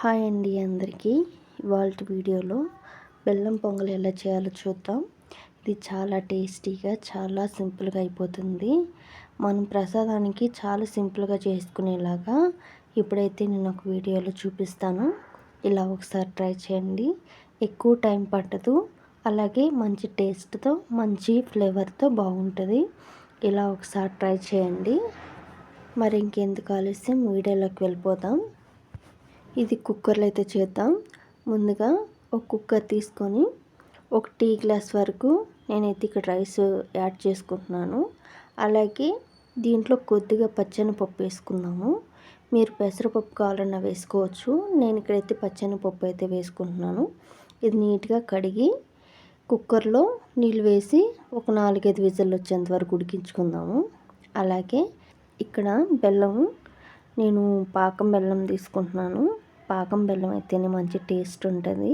Hi అండి అందరికీ. ఇవాళ వీడియోలో బెల్లం పొంగల్ ఎలా చేయాలో చూద్దాం. ఇది చాలా టేస్టీగా చాలా సింపుల్గా అయిపోతుంది. మనం ప్రసాదానికి చాలా సింపుల్గా చేసుకునేలాగా ఇప్పుడైతే నేను ఒక వీడియోలో చూపిస్తాను. ఇలా ఒకసారి ట్రై చేయండి. ఎక్కువ టైం పట్టదు. అలాగే మంచి టేస్ట్తో మంచి ఫ్లేవర్తో బాగుంటుంది. ఇలా ఒకసారి ట్రై చేయండి. మరి ఇంకెందుకు ఆలస్యం? వీడియోలోకి వెళ్ళిపోతాం ఇది కుక్కర్లో అయితే చేద్దాం. ముందుగా ఒక కుక్కర్ తీసుకొని ఒక టీ గ్లాస్ వరకు నేనైతే ఇక్కడ రైస్ యాడ్ చేసుకుంటున్నాను. అలాగే దీంట్లో కొద్దిగా పచ్చని పప్పు వేసుకుందాము. మీరు పెసరపప్పు కావాలన్నా వేసుకోవచ్చు. నేను ఇక్కడైతే పచ్చని పప్పు అయితే వేసుకుంటున్నాను. ఇది నీట్గా కడిగి కుక్కర్లో నీళ్ళు వేసి ఒక నాలుగైదు విజిల్ వచ్చేంత వరకు ఉడికించుకుందాము. అలాగే ఇక్కడ బెల్లం నేను పాకం బెల్లం తీసుకుంటున్నాను. పాకం బెల్లం అయితేనే మంచి టేస్ట్ ఉంటుంది.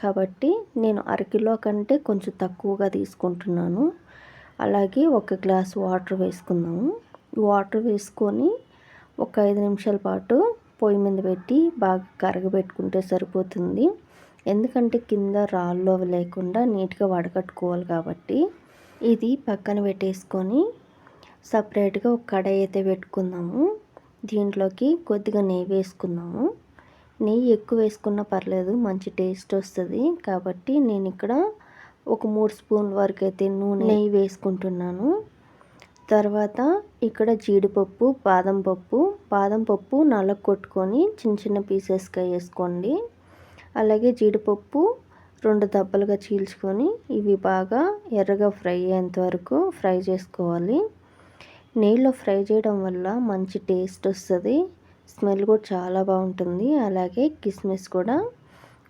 కాబట్టి నేను అరకిలో కంటే కొంచెం తక్కువగా తీసుకుంటున్నాను. అలాగే ఒక గ్లాస్ వాటర్ వేసుకుందాము వాటర్ వేసుకొని ఒక ఐదు నిమిషాల పాటు పొయ్యి మీద పెట్టి బాగా కరగబెట్టుకుంటే సరిపోతుంది. ఎందుకంటే కింద రాళ్ళు అవి లేకుండా నీట్గా వడకట్టుకోవాలి కాబట్టి. ఇది పక్కన పెట్టేసుకొని సపరేట్గా ఒక కడాయి అయితే పెట్టుకుందాము. దీంట్లోకి కొద్దిగా నెయ్యి వేసుకున్నాము. నెయ్యి ఎక్కువ వేసుకున్నా పర్లేదు మంచి టేస్ట్ వస్తుంది. కాబట్టి నేను ఇక్కడ ఒక మూడు స్పూన్ వరకు అయితే నూనె నెయ్యి వేసుకుంటున్నాను. తర్వాత ఇక్కడ జీడిపప్పు బాదం పప్పు. బాదం పప్పు నల్ల కొట్టుకొని చిన్న చిన్న పీసెస్గా వేసుకోండి. అలాగే జీడిపప్పు రెండు దెబ్బలుగా చీల్చుకొని ఇవి బాగా ఎర్రగా ఫ్రై అయ్యేంత వరకు ఫ్రై చేసుకోవాలి. నీళ్ళు ఫ్రై చేయడం వల్ల మంచి టేస్ట్ వస్తుంది. స్మెల్ కూడా చాలా బాగుంటుంది. అలాగే కిస్మిస్ కూడా.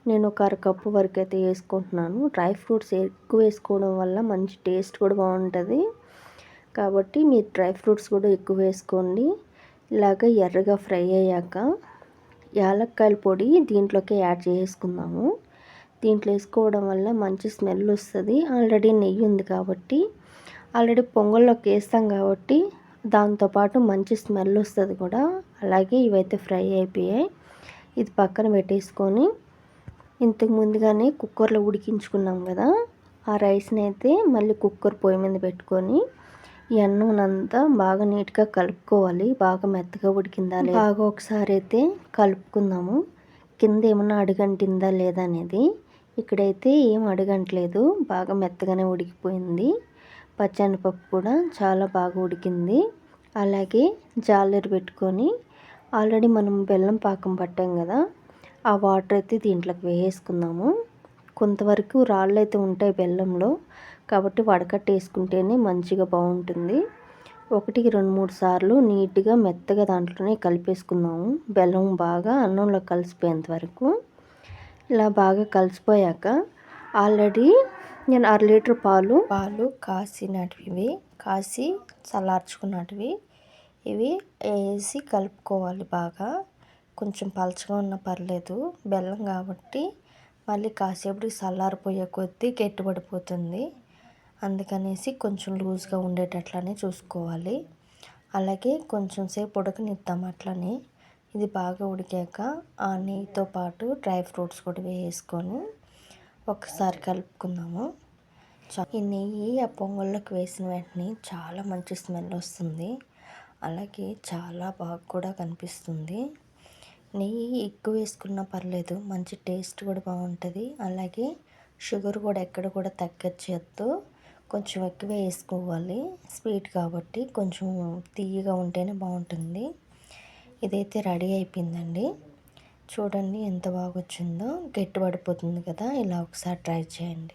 నేను ఒక అరకప్పు వరకు అయితే వేసుకుంటున్నాను. డ్రై ఫ్రూట్స్ ఎక్కువ వేసుకోవడం వల్ల మంచి టేస్ట్ కూడా బాగుంటుంది. కాబట్టి మీరు డ్రై ఫ్రూట్స్ కూడా ఎక్కువ వేసుకోండి. ఇలాగ ఎర్రగా ఫ్రై అయ్యాక యాలక్కాయల పొడి దీంట్లోకి యాడ్ చేసుకుందాము. దీంట్లో వేసుకోవడం వల్ల మంచి స్మెల్ వస్తుంది. ఆల్రెడీ నెయ్యి ఉంది కాబట్టి ఆల్రెడీ పొంగల్లోకి వేస్తాం కాబట్టి దాంతోపాటు మంచి స్మెల్ వస్తుంది కూడా. అలాగే ఇవైతే ఫ్రై అయిపోయాయి. ఇది పక్కన పెట్టేసుకొని ఇంతకు ముందుగానే కుక్కర్లో ఉడికించుకున్నాం కదా. ఆ రైస్ని అయితే మళ్ళీ కుక్కర్ పొయ్యి మీద పెట్టుకొని ఈ బాగా నీట్గా కలుపుకోవాలి. బాగా మెత్తగా ఉడికిందా బాగా ఒకసారి అయితే కలుపుకుందాము. కింద ఏమన్నా అడుగంటిందా లేదా అనేది. ఇక్కడైతే ఏం అడుగంటలేదు. బాగా మెత్తగానే ఉడికిపోయింది. పచ్చనిపప్పు కూడా చాలా బాగా ఉడికింది. అలాగే జాలర్ పెట్టుకొని ఆల్రెడీ మనం బెల్లం పాకం పట్టాం కదా ఆ వాటర్ అయితే దీంట్లోకి వేసుకుందాము కొంతవరకు రాళ్ళు అయితే ఉంటాయి బెల్లంలో కాబట్టి వడకట్టేసుకుంటేనే మంచిగా బాగుంటుంది. ఒకటికి రెండు మూడు సార్లు నీట్గా మెత్తగా దాంట్లోనే కలిపేసుకుందాము. బెల్లం బాగా అన్నంలో కలిసిపోయేంత వరకు. ఇలా బాగా కలిసిపోయాక ఆల్రెడీ నేను అర లీటర్ పాలు పాలు కాసినటివి కాసి చల్లార్చుకున్నటివి. ఇవి వేసి కలుపుకోవాలి బాగా. కొంచెం పలచగా ఉన్న పర్లేదు. బెల్లం కాబట్టి మళ్ళీ కాసేపు చల్లారిపోయే కొద్దీ గట్టిపడిపోతుంది. అందుకనేసి కొంచెం లూజ్గా ఉండేటట్లనే చూసుకోవాలి. అలాగే కొంచెం సేపు ఉడకనిద్దాం అట్లనే. ఇది బాగా ఉడికాక ఆ నెయ్యితో పాటు డ్రై ఫ్రూట్స్ కూడా వేసుకొని ఒకసారి కలుపుకుందాము. ఈ నెయ్యి ఆ పొంగల్లోకి వేసిన వెంటనే చాలా మంచి స్మెల్ వస్తుంది. అలాగే చాలా బాగా కూడా కనిపిస్తుంది. నెయ్యి ఎక్కువ వేసుకున్నా పర్లేదు మంచి టేస్ట్ కూడా బాగుంటుంది. అలాగే షుగర్ కూడా ఎక్కడ కూడా తగ్గచ్చేద్దు కొంచెం ఎక్కువ వేసుకోవాలి. స్వీట్ కాబట్టి కొంచెం తీయగా ఉంటేనే బాగుంటుంది. ఇదైతే రెడీ అయిపోయిందండి. చూడండి ఎంత బాగా వచ్చిందో గట్టి పడిపోతుంది కదా. ఇలా ఒకసారి ట్రై చేయండి.